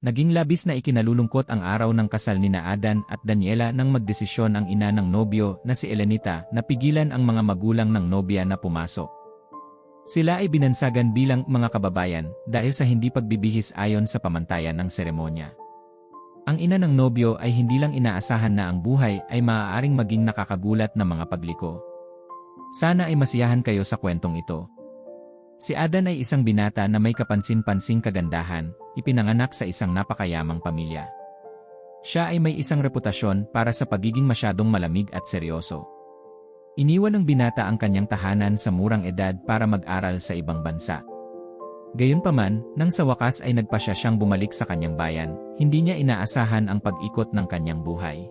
Naging labis na ikinalulungkot ang araw ng kasal ni Adan at Daniela nang magdesisyon ang ina ng nobyo na si Elenita na pigilan ang mga magulang ng nobya na pumasok. Sila ay binansagan bilang mga kababayan dahil sa hindi pagbibihis ayon sa pamantayan ng seremonya. Ang ina ng nobyo ay hindi lang inaasahan na ang buhay ay maaaring maging nakakagulat na mga pagliko. Sana ay masiyahan kayo sa kwentong ito. Si Adan ay isang binata na may kapansin-pansing kagandahan, ipinanganak sa isang napakayamang pamilya. Siya ay may isang reputasyon para sa pagiging masyadong malamig at seryoso. Iniwan ng binata ang kanyang tahanan sa murang edad para mag-aral sa ibang bansa. Gayunpaman, nang sa wakas ay nagpasya siyang bumalik sa kanyang bayan, hindi niya inaasahan ang pag-ikot ng kanyang buhay.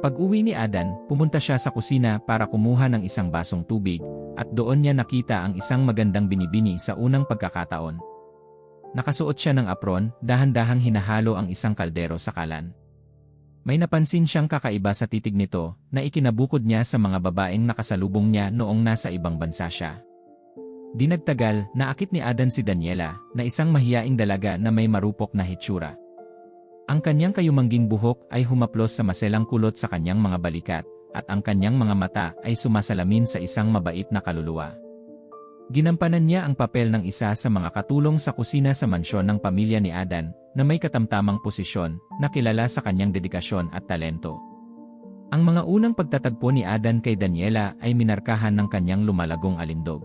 Pag-uwi ni Adan, pumunta siya sa kusina para kumuha ng isang basong tubig, at doon niya nakita ang isang magandang binibini sa unang pagkakataon. Nakasuot siya ng apron, dahan-dahang hinahalo ang isang kaldero sa kalan. May napansin siyang kakaiba sa titig nito na ikinabukod niya sa mga babaeng nakasalubong niya noong nasa ibang bansa siya. Di nagtagal, naakit ni Adan si Daniela na isang mahiyaing dalaga na may marupok na hitsura. Ang kanyang kayumangging buhok ay humaplos sa maselang kulot sa kanyang mga balikat, at ang kanyang mga mata ay sumasalamin sa isang mabait na kaluluwa. Ginampanan niya ang papel ng isa sa mga katulong sa kusina sa mansyon ng pamilya ni Adan, na may katamtamang posisyon, na kilala sa kanyang dedikasyon at talento. Ang mga unang pagtatagpo ni Adan kay Daniela ay minarkahan ng kanyang lumalagong alindog.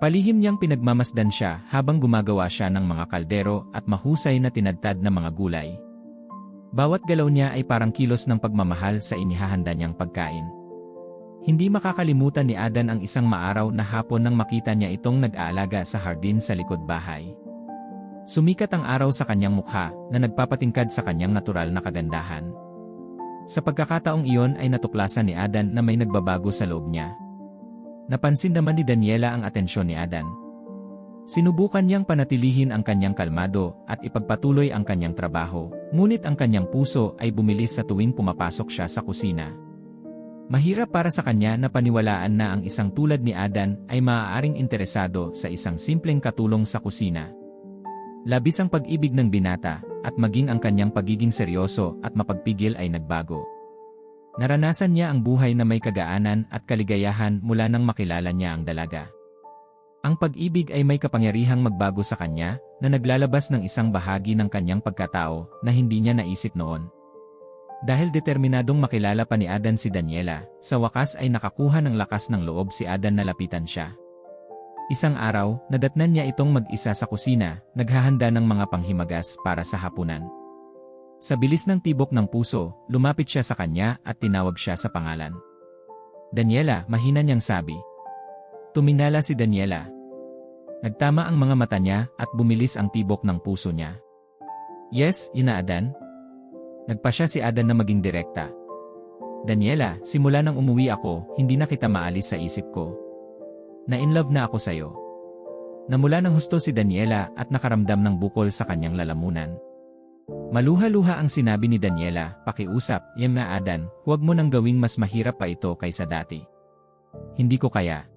Palihim niyang pinagmamasdan siya habang gumagawa siya ng mga kaldero at mahusay na tinadtad na mga gulay. Bawat galaw niya ay parang kilos ng pagmamahal sa inihahanda niyang pagkain. Hindi makakalimutan ni Adan ang isang maaraw na hapon nang makita niya itong nag-aalaga sa hardin sa likod bahay. Sumikat ang araw sa kanyang mukha na nagpapatingkad sa kanyang natural na kagandahan. Sa pagkakataong iyon ay natuklasan ni Adan na may nagbabago sa loob niya. Napansin naman ni Daniela ang atensyon ni Adan. Sinubukan niyang panatilihin ang kanyang kalmado at ipagpatuloy ang kanyang trabaho, ngunit ang kanyang puso ay bumilis sa tuwing pumapasok siya sa kusina. Mahirap para sa kanya na paniwalaan na ang isang tulad ni Adan ay maaaring interesado sa isang simpleng katulong sa kusina. Labis ang pag-ibig ng binata, at maging ang kanyang pagiging seryoso at mapagpigil ay nagbago. Naranasan niya ang buhay na may kagaanan at kaligayahan mula nang makilala niya ang dalaga. Ang pag-ibig ay may kapangyarihang magbago sa kanya na naglalabas ng isang bahagi ng kanyang pagkatao na hindi niya naisip noon. Dahil determinadong makilala pa ni Adan si Daniela, sa wakas ay nakakuha ng lakas ng loob si Adan na lapitan siya. Isang araw, nadatnan niya itong mag-isa sa kusina, naghahanda ng mga panghimagas para sa hapunan. Sa bilis ng tibok ng puso, lumapit siya sa kanya at tinawag siya sa pangalan. Daniela, mahina niyang sabi. Tuminala si Daniela. Nagtama ang mga mata niya at bumilis ang tibok ng puso niya. Yes, ina Adan. Nagpa siya si Adan na maging direkta. Daniela, simula nang umuwi ako, hindi na kita maalis sa isip ko. Na-inlove na ako sa'yo. Namula ng husto si Daniela at nakaramdam ng bukol sa kanyang lalamunan. Maluha-luha ang sinabi ni Daniela, pakiusap, na Adan, huwag mo nang gawing mas mahirap pa ito kaysa dati. Hindi ko kaya.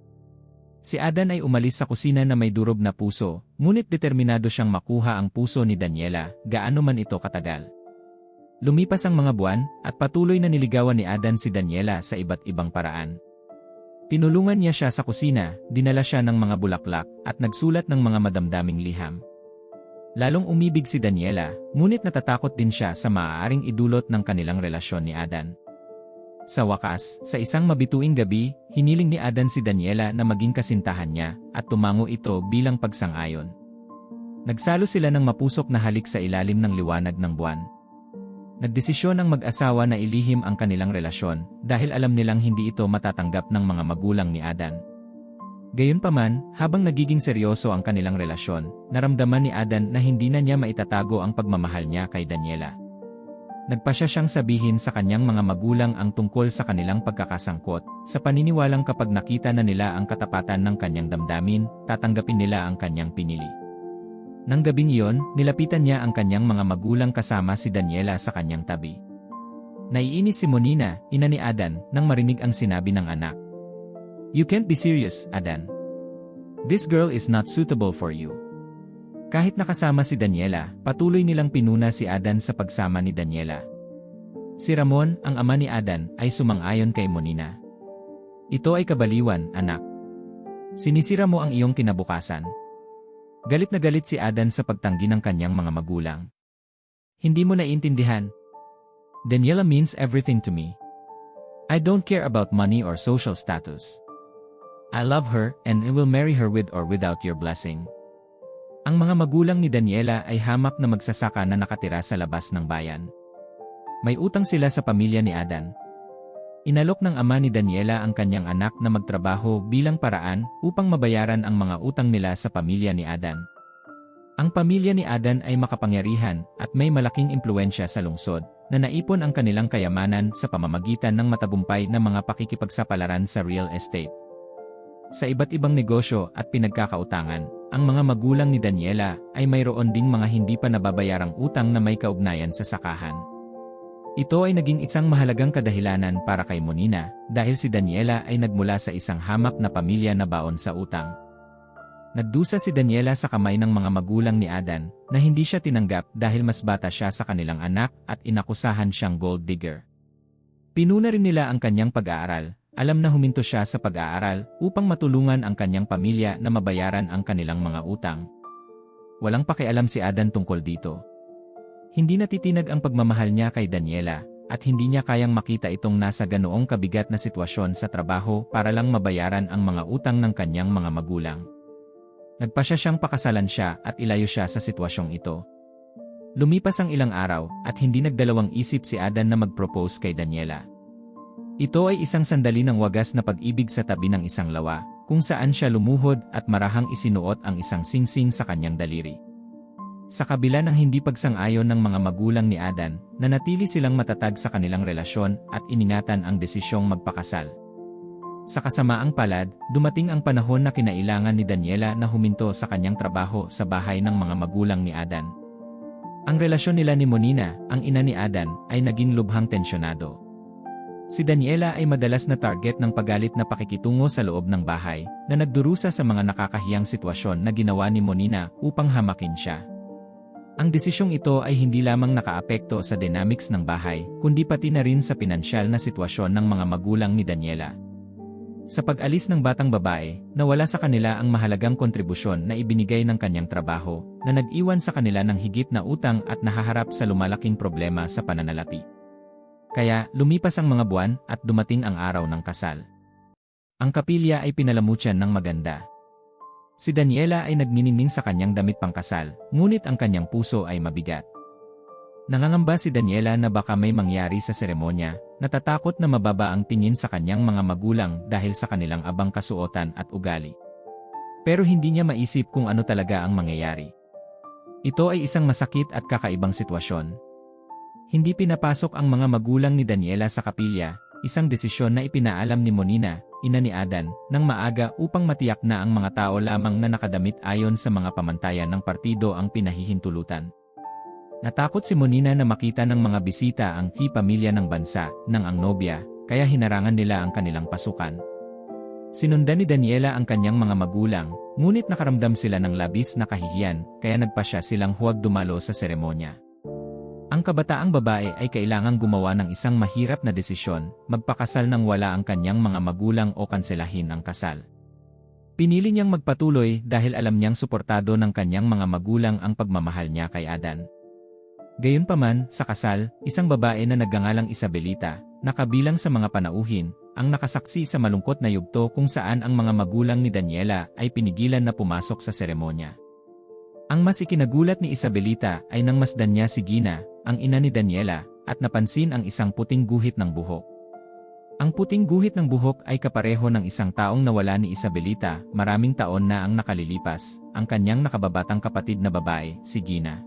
Si Adan ay umalis sa kusina na may durog na puso, ngunit determinado siyang makuha ang puso ni Daniela, gaano man ito katagal. Lumipas ang mga buwan, at patuloy na niligawan ni Adan si Daniela sa iba't ibang paraan. Tinulungan niya siya sa kusina, dinala siya ng mga bulaklak, at nagsulat ng mga madamdaming liham. Lalong umibig si Daniela, ngunit natatakot din siya sa maaaring idulot ng kanilang relasyon ni Adan. Sa wakas, sa isang mabituing gabi, hiniling ni Adan si Daniela na maging kasintahan niya, at tumango ito bilang pagsang-ayon. Nagsalo sila ng mapusok na halik sa ilalim ng liwanag ng buwan. Nagdesisyon ang mag-asawa na ilihim ang kanilang relasyon dahil alam nilang hindi ito matatanggap ng mga magulang ni Adan. Gayunpaman, habang nagiging seryoso ang kanilang relasyon, naramdaman ni Adan na hindi na niya maitatago ang pagmamahal niya kay Daniela. Nagpasya siyang sabihin sa kanyang mga magulang ang tungkol sa kanilang pagkakasangkot, sa paniniwalang kapag nakita na nila ang katapatan ng kanyang damdamin, tatanggapin nila ang kanyang pinili. Nang gabing iyon, nilapitan niya ang kanyang mga magulang kasama si Daniela sa kanyang tabi. Naiinis si Monina, ina ni Adan, nang marinig ang sinabi ng anak. You can't be serious, Adan. This girl is not suitable for you. Kahit nakasama si Daniela, patuloy nilang pinuna si Adan sa pagsama ni Daniela. Si Ramon, ang ama ni Adan, ay sumang-ayon kay Monina. Ito ay kabaliwan, anak. Sinisira mo ang iyong kinabukasan. Galit na galit si Adan sa pagtanggi ng kanyang mga magulang. Hindi mo naiintindihan. Daniela means everything to me. I don't care about money or social status. I love her and I will marry her with or without your blessing. Ang mga magulang ni Daniela ay hamak na magsasaka na nakatira sa labas ng bayan. May utang sila sa pamilya ni Adan. Inalok ng ama ni Daniela ang kanyang anak na magtrabaho bilang paraan upang mabayaran ang mga utang nila sa pamilya ni Adan. Ang pamilya ni Adan ay makapangyarihan at may malaking impluensya sa lungsod na naipon ang kanilang kayamanan sa pamamagitan ng matagumpay na mga pakikipagsapalaran sa real estate. Sa iba't ibang negosyo at pinagkakautangan, ang mga magulang ni Daniela ay mayroon ding mga hindi pa nababayarang utang na may kaugnayan sa sakahan. Ito ay naging isang mahalagang kadahilanan para kay Monina dahil si Daniela ay nagmula sa isang hamak na pamilya na baon sa utang. Nagdusa si Daniela sa kamay ng mga magulang ni Adan na hindi siya tinanggap dahil mas bata siya sa kanilang anak at inakusahan siyang gold digger. Pinuna rin nila ang kanyang pag-aaral, alam na huminto siya sa pag-aaral upang matulungan ang kanyang pamilya na mabayaran ang kanilang mga utang. Walang pakialam si Adan tungkol dito. Hindi natitinag ang pagmamahal niya kay Daniela, at hindi niya kayang makita itong nasa ganoong kabigat na sitwasyon sa trabaho para lang mabayaran ang mga utang ng kanyang mga magulang. Nagpasya siyang pakasalan siya at ilayo siya sa sitwasyong ito. Lumipas ang ilang araw at hindi nagdalawang isip si Adan na mag-propose kay Daniela. Ito ay isang sandali ng wagas na pag-ibig sa tabi ng isang lawa, kung saan siya lumuhod at marahang isinuot ang isang singsing sa kanyang daliri. Sa kabila ng hindi pagsang-ayon ng mga magulang ni Adan, nanatili silang matatag sa kanilang relasyon at iningatan ang desisyong magpakasal. Sa kasamaang palad, dumating ang panahon na kinailangan ni Daniela na huminto sa kanyang trabaho sa bahay ng mga magulang ni Adan. Ang relasyon nila ni Monina, ang ina ni Adan, ay naging lubhang tensyonado. Si Daniela ay madalas na target ng pagalit na pakikitungo sa loob ng bahay, na nagdurusa sa mga nakakahiyang sitwasyon na ginawa ni Monina upang hamakin siya. Ang desisyong ito ay hindi lamang nakaapekto sa dynamics ng bahay, kundi pati na rin sa pinansyal na sitwasyon ng mga magulang ni Daniela. Sa pag-alis ng batang babae, nawala sa kanila ang mahalagang kontribusyon na ibinigay ng kanyang trabaho, na nag-iwan sa kanila ng higit na utang at nahaharap sa lumalaking problema sa pananalapi. Kaya, lumipas ang mga buwan at dumating ang araw ng kasal. Ang kapilya ay pinalamutyan ng maganda, Si Daniela ay nagniningning sa kanyang damit pangkasal, ngunit ang kanyang puso ay mabigat. Nangangamba si Daniela na baka may mangyari sa seremonya, natatakot na mababa ang tingin sa kanyang mga magulang dahil sa kanilang abang kasuotan at ugali. Pero hindi niya maisip kung ano talaga ang mangyayari. Ito ay isang masakit at kakaibang sitwasyon. Hindi pinapasok ang mga magulang ni Daniela sa kapilya, isang desisyon na ipinaalam ni Monina, ina ni Adan, ng maaga upang matiyak na ang mga tao lamang na nakadamit ayon sa mga pamantayan ng partido ang pinahihintulutan. Natakot si Monina na makita ng mga bisita ang key pamilya ng bansa, ng ang nobya, kaya hinarangan nila ang kanilang pasukan. Sinundan ni Daniela ang kanyang mga magulang, ngunit nakaramdam sila ng labis na kahihiyan, kaya nagpasya silang huwag dumalo sa seremonya. Ang kabataang babae ay kailangang gumawa ng isang mahirap na desisyon, magpakasal nang wala ang kanyang mga magulang o kanselahin ang kasal. Pinili niyang magpatuloy dahil alam niyang suportado ng kanyang mga magulang ang pagmamahal niya kay Adan. Gayunpaman, sa kasal, isang babae na nagngangalang Isabelita, nakabilang sa mga panauhin, ang nakasaksi sa malungkot na yugto kung saan ang mga magulang ni Daniela ay pinigilan na pumasok sa seremonya. Ang mas ikinagulat ni Isabelita ay nang masdan niya si Gina, ang ina ni Daniela, at napansin ang isang puting guhit ng buhok. Ang puting guhit ng buhok ay kapareho ng isang taong nawala ni Isabelita, maraming taon na ang nakalilipas, ang kanyang nakababatang kapatid na babae, si Gina.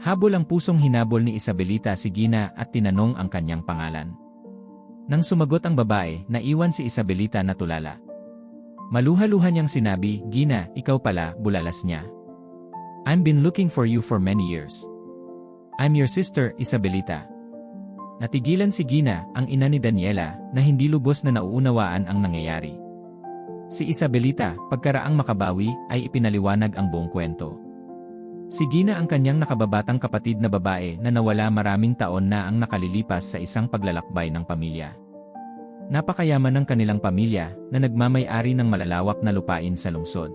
Habol ang pusong hinabol ni Isabelita si Gina at tinanong ang kanyang pangalan. Nang sumagot ang babae, naiwan si Isabelita na tulala. Maluha-luha niyang sinabi, Gina, ikaw pala, bulalas niya. I've been looking for you for many years. I'm your sister, Isabelita. Natigilan si Gina, ang ina ni Daniela, na hindi lubos na nauunawaan ang nangyayari. Si Isabelita, pagkaraang makabawi, ay ipinaliwanag ang buong kwento. Si Gina ang kanyang nakababatang kapatid na babae na nawala maraming taon na ang nakalilipas sa isang paglalakbay ng pamilya. Napakayaman ng kanilang pamilya na nagmamay-ari ng malalawak na lupain sa lungsod.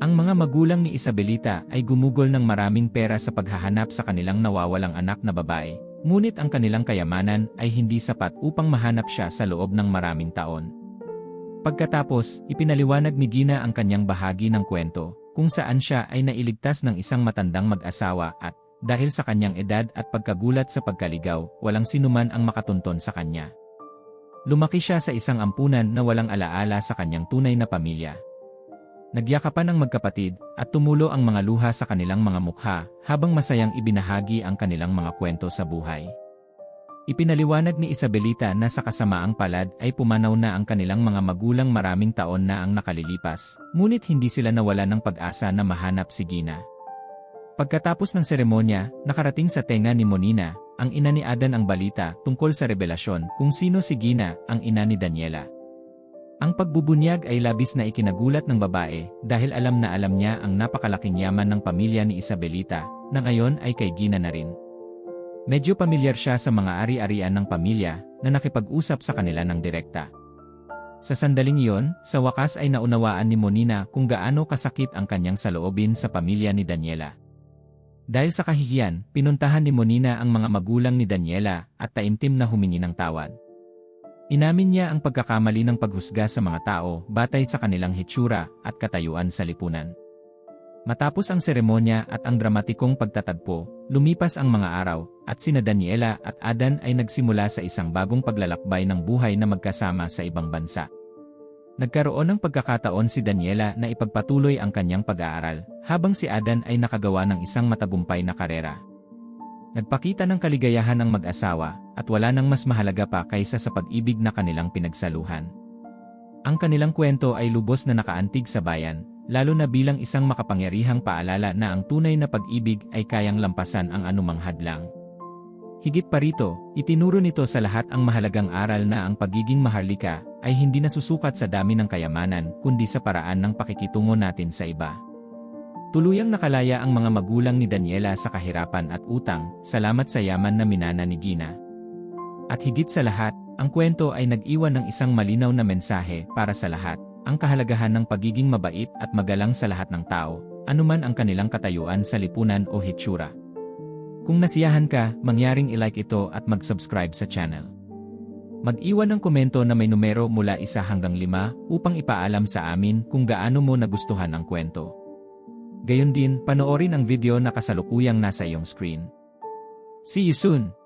Ang mga magulang ni Isabelita ay gumugol ng maraming pera sa paghahanap sa kanilang nawawalang anak na babae, ngunit ang kanilang kayamanan ay hindi sapat upang mahanap siya sa loob ng maraming taon. Pagkatapos, ipinaliwanag ni Gina ang kanyang bahagi ng kwento, kung saan siya ay nailigtas ng isang matandang mag-asawa at, dahil sa kanyang edad at pagkagulat sa pagkaligaw, walang sinuman ang makatunton sa kanya. Lumaki siya sa isang ampunan na walang alaala sa kanyang tunay na pamilya. Nagyakapan ang magkapatid at tumulo ang mga luha sa kanilang mga mukha habang masayang ibinahagi ang kanilang mga kwento sa buhay. Ipinaliwanag ni Isabelita na sa kasamaang palad ay pumanaw na ang kanilang mga magulang maraming taon na ang nakalilipas, ngunit hindi sila nawala ng pag-asa na mahanap si Gina. Pagkatapos ng seremonya, nakarating sa tenga ni Monina, ang ina ni Adan ang balita tungkol sa revelasyon kung sino si Gina, ang ina ni Daniela. Ang pagbubunyag ay labis na ikinagulat ng babae dahil alam na alam niya ang napakalaking yaman ng pamilya ni Isabelita na ngayon ay kay Gina na rin. Medyo pamilyar siya sa mga ari-arian ng pamilya na nakipag-usap sa kanila ng direkta. Sa sandaling iyon, sa wakas ay naunawaan ni Monina kung gaano kasakit ang kanyang saloobin sa pamilya ni Daniela. Dahil sa kahihiyan, pinuntahan ni Monina ang mga magulang ni Daniela at taimtim na humingi ng tawad. Inamin niya ang pagkakamali ng paghusga sa mga tao batay sa kanilang hitsura at katayuan sa lipunan. Matapos ang seremonya at ang dramatikong pagtatagpo, lumipas ang mga araw, at sina Daniela at Adan ay nagsimula sa isang bagong paglalakbay ng buhay na magkasama sa ibang bansa. Nagkaroon ng pagkakataon si Daniela na ipagpatuloy ang kanyang pag-aaral, habang si Adan ay nakagawa ng isang matagumpay na karera. Nagpakita ng kaligayahan ng mag-asawa, at wala nang mas mahalaga pa kaysa sa pag-ibig na kanilang pinagsaluhan. Ang kanilang kwento ay lubos na nakaantig sa bayan, lalo na bilang isang makapangyarihang paalala na ang tunay na pag-ibig ay kayang lampasan ang anumang hadlang. Higit pa rito, itinuro nito sa lahat ang mahalagang aral na ang pagiging maharlika ay hindi nasusukat sa dami ng kayamanan kundi sa paraan ng pakikitungo natin sa iba. Tuluyang nakalaya ang mga magulang ni Daniela sa kahirapan at utang, salamat sa yaman na minana ni Gina. At higit sa lahat, ang kwento ay nag-iwan ng isang malinaw na mensahe para sa lahat, ang kahalagahan ng pagiging mabait at magalang sa lahat ng tao, anuman ang kanilang katayuan sa lipunan o hitsura. Kung nasiyahan ka, mangyaring ilike ito at mag-subscribe sa channel. Mag-iwan ng komento na may numero mula isa hanggang lima upang ipaalam sa amin kung gaano mo nagustuhan ang kwento. Gayon din, panoorin ang video na kasalukuyang nasa iyong screen. See you soon!